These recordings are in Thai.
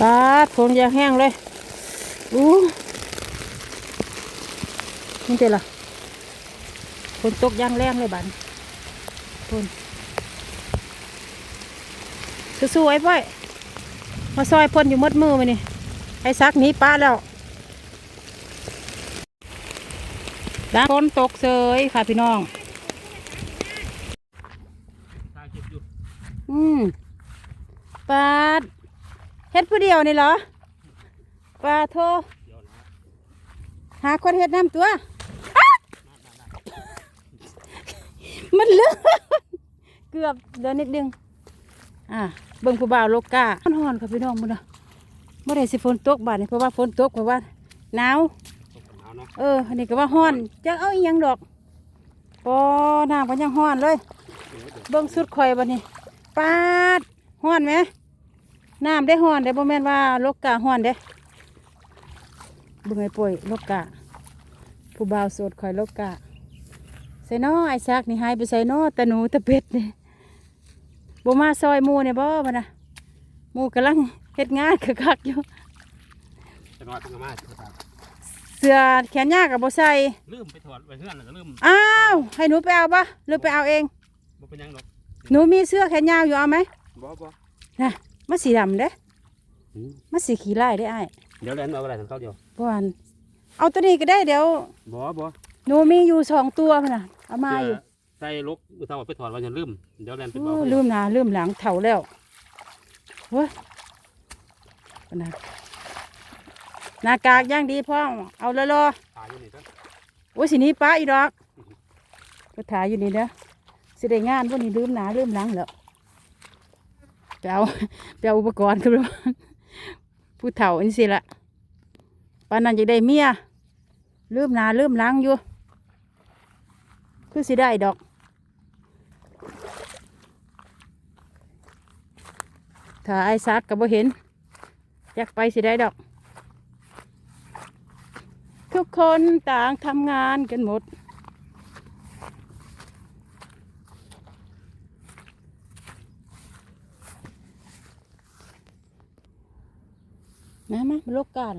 ปลาฝนยากแห้งเลยอู้นี่เจล่ะฝนตกอยางแรงเลยบันฝนสู้ๆไอ้พ่อยมาซอยพ่นอยู่มดมือมานี่ไอ้ซักนี้ป้าแล้วด้านฝนตกเสยค่ะพี่น้องถ่ายคลิปอยู่อืมปลา เฮ็ดผู้เดียวนี่เหรอปลาโทเดี๋ยวนะหาคนเฮ็ดน้ำตัวอ๊ะมันเลือนเกือบเดินนิดนึง อ่าเบิ่งผู้บ่าวโลกาฮ้อนๆค่ะพี่น้องมื้อนะเมื่อไรสิฝนตกบาดนี่เพราะว่าฝนตกเพราะว่าหนาวตกหนาวเนาะเอออันนี้ก็ว่าฮ้อนจักเอาอีหยังดอกปอน้ำก็ยังฮ้อนเลย เบิ่งสุดข่อยบัดนี้ปาดฮ้อนไหม น้ำได้ฮ้อนได้บ่แม่นว่าโลกาฮ้อนเด้เบิ่งไอ้ป่วยโลกาผู้บ่าวโสดข่อยโลกาใส่น้อไอ้ซักนี่หายไปใส่น้อตะหนูตะเป็ดนี่บ่มาซอยหมู่เนี่ยบ่บัดน่ะหมู่กำลังเฮ็ดงานคักๆอยู่จังหวัดจังหวัดมาเสื้อแขนยาวก็บ่ใส่ลืมไปถอดไว้เพื่อนแล้วก็ลืมอ้าวให้หนูไปเอาปะหรือไปเอาเองบ่เป็นหยังดอกหนูมีเสื้อแขนยาวอยู่เอาไหมบ่บ่นะ มันสีดำเด้อืมมันสีขี้ไล่ได้ไอ้ายเดี๋ยวแลนเอาอะไรทางเขาเดียวเพราะว่าเอาตัวนี้ก็ได้เดี๋ยวบ่บ่หนูมีอยู่สองตัวพนนะเอามาอยู่ใส่ลกอุตส่าห์ไปถอดไว้จะลืมเดี๋ยวแลนไปโอ้บอกลืมหนาลืมหลังเถ่าแล้วเว้ยพนนะหน้ากากย่างดีพ่อเอาเลยรอถ่ายอยู่นี่จ้ะโอ้ยสิหนี้ป้าอีดอกก็ถ่ายอยู่นี่เด้อสิได้งานพวกนี้ลืมหนาลืมหลังแล้ว ไปเอาไปเอาอุปกรณ์ขึ้นมาผู้เฒ่าอันสิละปานนั้นจะได้เมียลืมนาลืมหลังอยู่ คือสิได้ดอก ถ้าไอ้ซักก็บ่เห็น อยากไปสิได้ดอก ทุกคนต่างทำงานกันหมด มามาลกกัน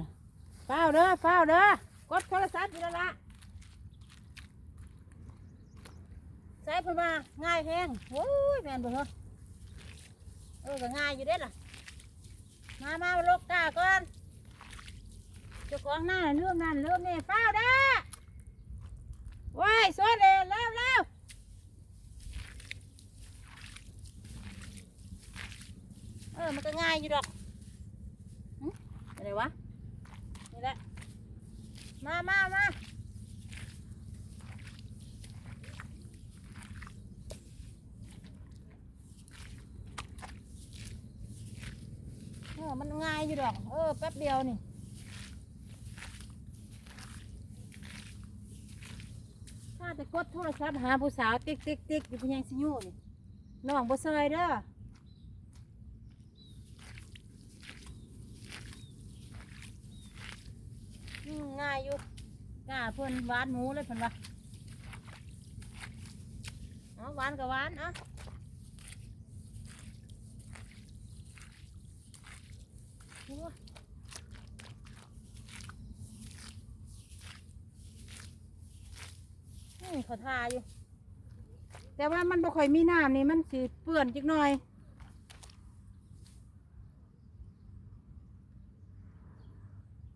เฝ้าเด้อเฝ้าเด้อกดโทรศัพท์อยู่แล้วละใส่พิ่นมาง่ายแฮงโอ้ยแมนบ่เหรอเออก็ง่ายอยู่เด้ล่ะ มามาลกกาก่อนจ้าของหน้าเรื่องนั่นเรื่องนี่เฝ้าเด้อว้ายสวัสดีเร็วเร็วเออมันก็ง่ายอยู่ดอก อะไรวะ นี่แหละ มามามาเออมันง่ายอยู่ดอก เออ แป๊บเดียวนี่ถ้าจะกดโทรศัพท์หาผู้สาวติ๊กติ๊กติ๊กอยู่เพียงสิยูนี่น้องบ่ซอยเด้อ อืมง่ายอยู่ง่าเพิ่นหวานหมูเลยเพิ่นว่าเอาหวานกับหวานเอะเขาทาอยู่ แต่ว่ามันบ่ค่อยมีน้ำนี่มันสิเปื้อนจักหน่อย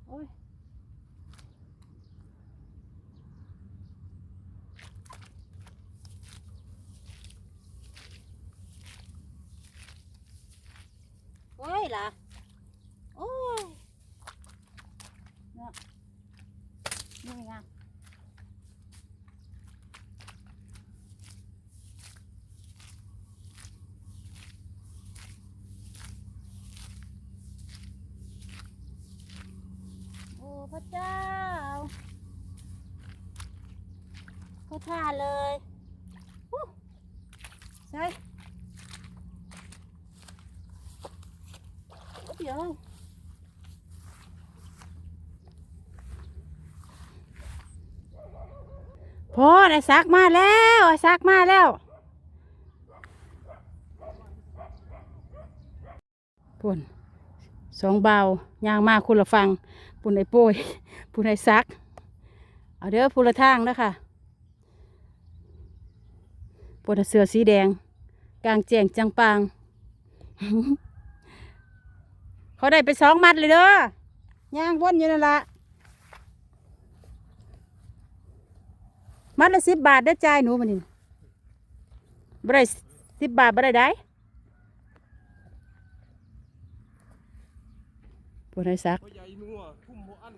โอ้ย โอ้ย ล่ะ โอ้ยเนาะนี่ไงโอ้พระเจ้าเขาท่าเลยใช่ เดี๋ยวพอไอ้ซักมาแล้วไอ้ซักมาแล้วพุ่นสองเบาย่างมาคุณละฟัง ปุ่นไอ้โป้ยปุ่นไอ้ซัก เอาเด้อพูละทางนะคะปวดเสือสีแดง กลางแจงจังปาง เขาได้ไปสองมัดเลยเด้อย่างวนอยู่นั่นละมัดละสิบบาทได้อจ่ายหนูมันนี่บ่ได้สิบบาทบ่ได้ได้ปวดไอ้ซักพ่อใหญ่นัวทุ่มหัวอัน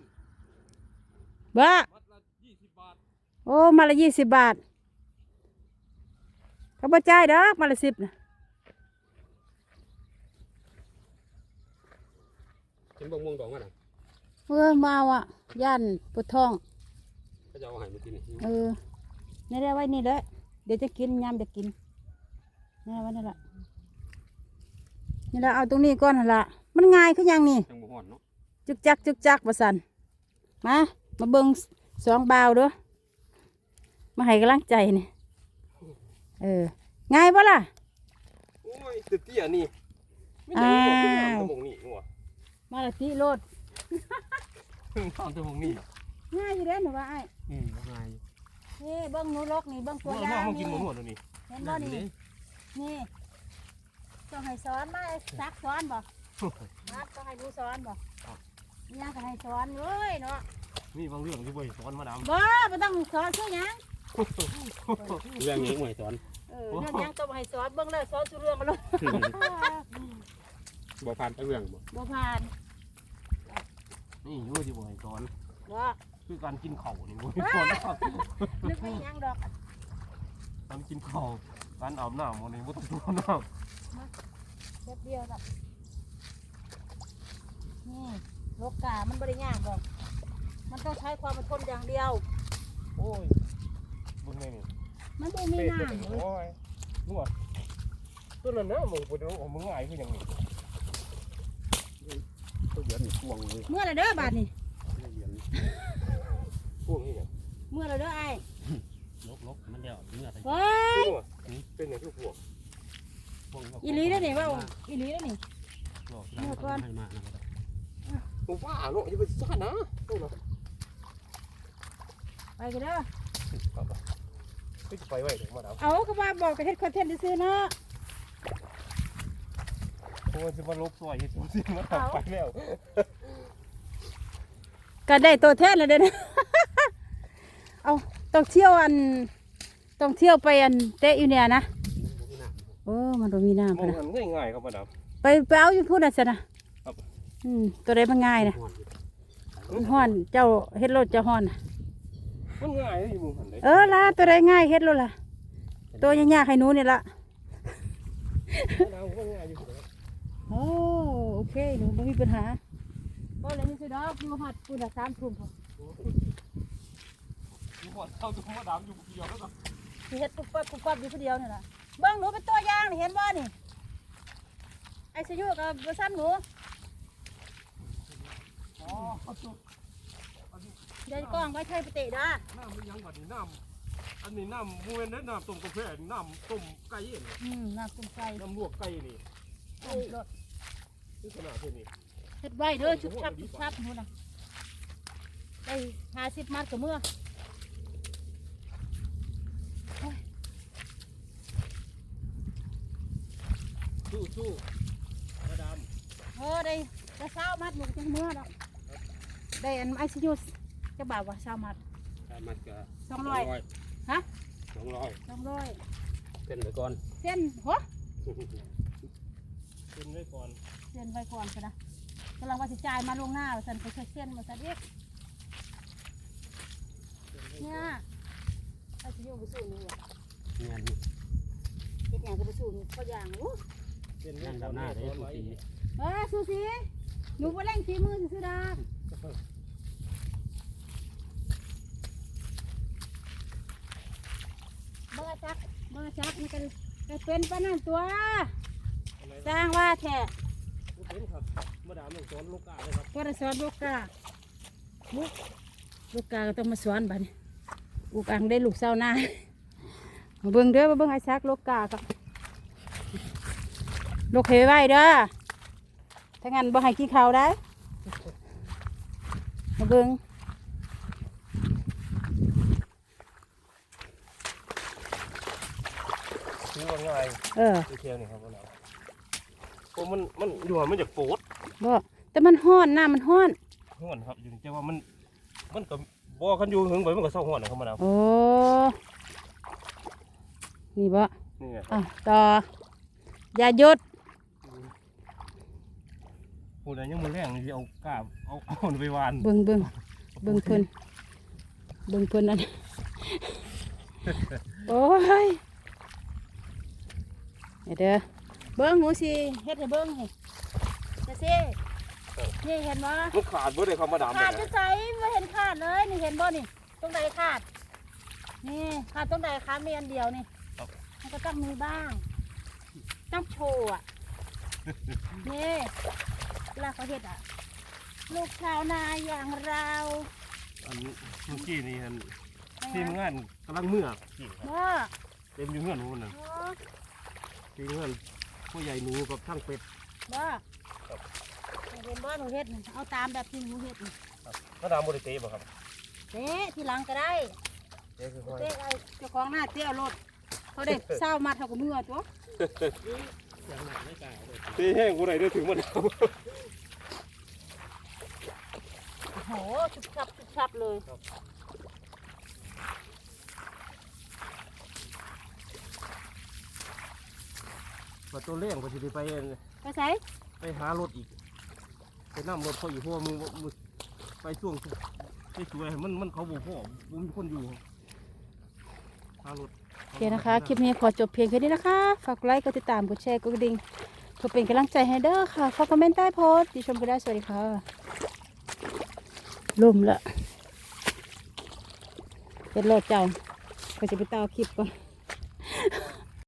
บ้ามัดละยี่สิบบาทโอ้มาละยี่สิบบาทเขาบ่จ่ายดอกมาละสิบนะ เห็นบ่ม่วงดองอะนะเออมาอะย่านปวดท้องเขาจะเอาให้มากินนี่เออนี่ได้ไว้นี่เลยเดี๋ยวจะกินยามจะกินนี่ได้ไว้นี่ละนี่ละเอาตรงนี้ก่อนหั่นละมันง่ายขึ้นยังนี่จังบ่ฮ้อนเนาะจึกจักจึกจักประสันมา มาเบิ่งสองบาวเด้อมาให้กำลังใจนี่เออ ง่ายปะล่ะโอ้ยตึกเตี้ยนี่ไม่อ้าได้วหัวขึ้นมาตะมงนี่หัว มาละที่โลดทำตะมงนี่ง่ายอยู่เด้อหนูว่าไอ้อืมง่ายนี่เบิ้งหนูลกนี่เบิ้งตัวหัวอยามางมึงกินี่นหมดหัวตัวนี้เห็นบ่นี่นี่ต้องให้สอนมาไอ้ซักสอนบ่ครับต้องให้หนูสอนบ่นี่ยังก็ให้สอนเว้ยเนาะนี่บางเรื่องที่บ่อยสอนมาดามบ่บ่ต้องสอนชื่อหยังเรื่องนี้หมวยสอนเออเรื่องหยังต้องให้สอนเบิ้งเลยสอนสุเรื่องมาเลย บ่ผ่านไปเรื่องบ่บ่ผ่านนี่อยุ่ที่บ่อยสอนบ่คือการกินเข่าวนี่บ่อยสอนนะครับนึกไม่ยังดอกการกินเข่าวการอาบน้ำวันนี้บ่ต้องตัวน้แป๊บเดียวดอกนี่โลกามันบ่ได้ยากดอก มันต้องใช้ความอดทนอย่างเดียวำโอ้ยบุญนี่นี่มันบ่มีเป็ดน้ำเป็ดเลยโอ้ยนัวตัวนั้นนะมึงบ่ได้เอามึงง่ายคือหยังนี่ ตัวเดือนนี่พ่วงเลยเมื่อไรเด้อบาดนี่เดือนพวกนี้เนี่ยเมื่อไรเด้อไอ้ลกลกมันเดียวเมื่อไหร่เฮ้ยนัวเป็นอย่างที่พวกพ่วงอีหลีแล้วนี่ว่าอีหลีแล้วนี่เมื่อก่อนให้มานะครับมึงว่าเนาะอย่าไปซ่านนะตัวน่ะไปกันเด้อ ไปไปไว้เดี๋ยวมาดามเอาก็ว่าบอกกับเฮ็ดคอนเทนต์ซื้อๆเนาะโอ้ยจะมาลบซอยเฮ็ดจังซี่มาดามไปแล้วก็ได้ตัวแทนแล้วเด้อนะเอาต้องเที่ยวอันต้องเที่ยวไปอันเตะอยู่เนี่ยนะโอ้มันบ่มีน้ำมพะองนะหันง่ายๆครับมาดามไปไปเอาอยู่พูดน่ะซะนะครับอืมตัวใดมันง่ายนะมันฮ้อนเจ้าเฮ็ดรถเจ้าฮ้อนน่ะมันง่ายเลยมึงหันได้เออล่ะตัวใดง่ายเฮ็ดรถล่ะตัวยากๆให้หนูนี่ล่ะมาดามมันง่ายอยู่แล้ว โอ้โอเคหนูไม่มีปัญหาก็เลยนี่สิดอกอยู่หอดปุ่นละสามทุ่มพออยู่ก่อนเข้าตัวมาดามอยู่เดียวแล้วก็สิเฮ็ดปุ๊บปั๊บปุ๊บปั๊บอยู่คนเดียวนี่ล่ะเบิ่งหนูเป็นตัวอย่างนี่เห็นบ่นี่ไอ้สยุกับบซ้ำหนูอ๋อเอาตัวเดี๋ยวกล้องไว้ใช้ปฏิเด้อน้ำมันยังบัดนี้น้ำอันนี้น้ำมูเวนเด้อน้ำต้มกาแฟนี่น้ำต้มไก่นี่อืมน้ำกุ้งไก่น้ำลวกไก่นี่ต้ม รสนี่ขนาดเท่านี้เฮ็ดไว้เด้อชุบชับชุบชับหนูน่ะได้ห้าสิบมัดกับเมื่อสู้สู้มาดามเออได้ได้เช้ามัดหนูจังเมื่อดอกได้อันไอซิยุจะบ่าวว่าเช้ามัดมันก็สองร้อยฮะสองร้อยสองร้อยเป็นไปก่อนเส้นหัว ขึ้นไว้ก่อนเส้นไว้ก่อนก็นะกำลังว่าสิจ่ายมาลวงหน้าว่าสันไปเช็คเส้นมาสันเอกเนี่ยไอ้สิโยงไปสู่นี่ว่ะงานเฮ็ดหยังก็ไปสู่นี่เขาอย่างอู้ขึ้นไว้นั่งก่อดำหน้าได้ทุกทีเออสู้สิหนูบ่เล่งฝีมือซื่อๆดอกเบอร์จักเบอร์จักมันก็ก็เป็นปานนั้นตัว สร้างว่าแท้เป็นครับมาดามต้องสอนลูกกาเลยครับก็ได้สอนลูกกาลูกลูกกาก็ต้องมาสอนบัดนี้อุกอังได้ลูกเศร้าหน้ามาเบิ่งเด้อมาเบิ่งไอ้ซักลูกกากับลูกเหไว้เด้อถ้างั้นบ่ให้กินข้าวได้มาเบิ่งซื้อว่าง่ายเออไปเที่ยวนี่ครับพ่อหนาว โอ้มันมันอยู่ว่ามันจะโปดบ่แต่มันฮ้อนน้ำมันฮ้อนห้อนครับอยู่แต่ว่ามันมันก็บ่คันอยู่หึงไปมันก็เศร้าห้อนนะครับพ่อหนาวโอ้นี่บ่นี่ไงอะต่ออย่าหยุดผู้ใดยังมือแรงนี่สิเอากาบเอาเอามันไปหวานเบิ่งเบิ่งเบิ่งเพิ่นเบิ่งเพิ่นนั่นโอ้ยเดี๋ยว เด้อเบิ่งหมูสิเฮ็ดให้เบิ่งให้จะสินี่เห็นบ่มันขาดบ่ได้ครับมาดามเลขาดยจะนะใส่ไม่เห็นขาดเลยนี่เห็นบ่นี่ตรงใดขาด นี่ขาดตรงใดขามีอันเดียวนี่มันก็ต้องมีบ้างต้องโชว์อะนี่เวลาเขาเห็ดอะ ลูกชาวนาอย่างเราอันเมื่อกี้นี่อันทีมงานกำลังเมื่อกนี่ครับว่าเต็มอยู่เงื่อนพวกนั้นโอ้ทีมงาน ผู้ใหญ่หนูกับช่างเป็ดว่าเห็นบ่หนูเห็ดนี่เอาตามแบบที่หนูเห็ดนี่มาดามบ่ได้เตะบ่ครับเตะทีหลังก็ได้เตะคือค่อยเตะเอาเจ้าของหน้าเตี้ยวรถเขาได้เศร้ามาเท่ากับมือตัวอย่างหนักไม่กล้าเลยเตะแห้งบ่ได้เด้อถึงมาดามโอ้โหชุบชับชุบชับเลย ว่าตัวเลี้ยงก็สิได้ไปไปใส่ไปหารถอีก ไปนำรถเขาอยู่เพราะว่ามือมือไปช่วงไปสวยๆมันมันเขาบ่พอบ่มีคนอยู่หารถโอเคนะคะ คลิปนี้ขอจบเพียงแค่นี้นะคะ ฝากกดไลค์ กดติดตาม กดแชร์ กดกระดิ่งเพื่อเป็นกำลังใจให้เด้อค่ะขอคอมเมนต์ใต้โพสต์ติชมก็ได้ สวัสดีค่ะล่มละเป็นโลดเจ้าก็จะไปต่อคลิปก่อน